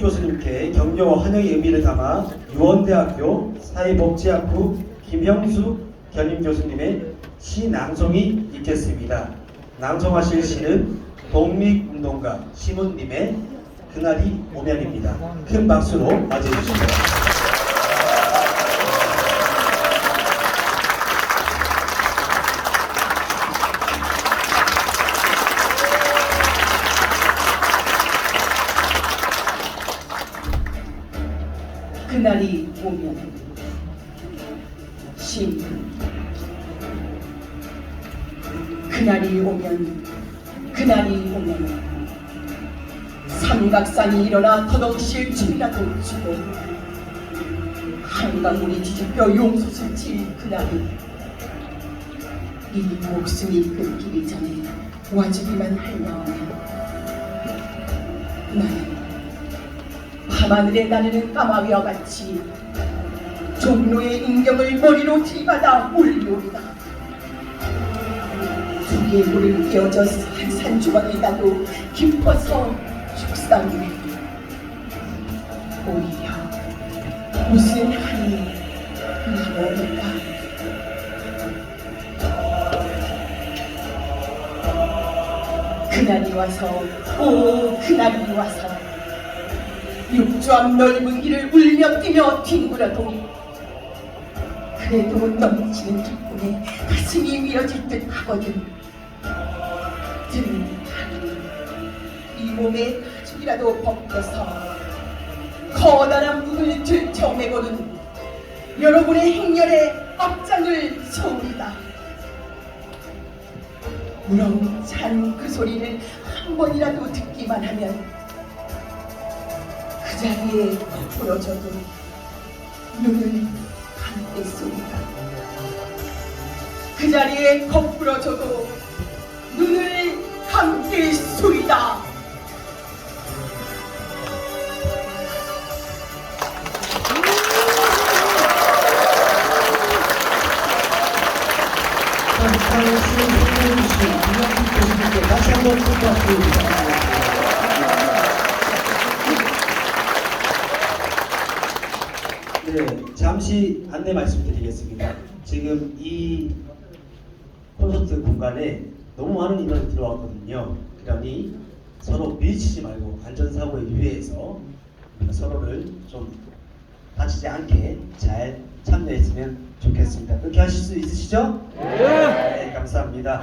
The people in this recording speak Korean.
교수님께 격려와 환영의 의미를 담아 유원대학교 사회복지학부 김형수 견임 교수님의 시 낭송이 있겠습니다. 낭송하실 시는 독립운동가 시문님의 그날이 오면입니다. 큰 박수로 맞이해 주시죠. 그날이 오면 신. 그날이 오면 그날이 오면 삼각산이 일어나 더덕실 춤이라도 추고 한강물이 뒤집혀 용솟을 칠 그날이 이 목숨이 끊기기 전에 와주기만 하면 나는 밤하늘에 나르는 까마귀와 같이 종로의 인경을 머리로 들이받아 올리오리다. 두 개의 물을 끼어져 한 산주머니 나도 깊어서 죽상해. 오히려 무슨 한이 나오니까. 그날이 와서 오 그날이 와서 앞 넓은 길을 울며 뛰며 뒹굴어도 그래도 넘치는 기쁨에 가슴이 미어질 듯 하거든. 드는 하루 이 몸에 가죽이라도 벗겨서 커다란 문을 들쳐매고는 여러분의 행렬에 앞장을 서울이다. 우렁찬 그 소리를 한 번이라도 듣기만 하면 그 자리에 부러져도 눈을 감겠습니다. 그 자리에 거꾸러져도 눈을 감겠소이다. 다시 한번 부탁드립니다. 네, 잠시 안내 말씀드리겠습니다. 지금 이 콘서트 공간에 너무 많은 인원이 들어왔거든요. 그러니 서로 밀치지 말고 안전사고에 유의해서 서로를 좀 다치지 않게 잘 참여했으면 좋겠습니다. 그렇게 하실 수 있으시죠? 네. 감사합니다.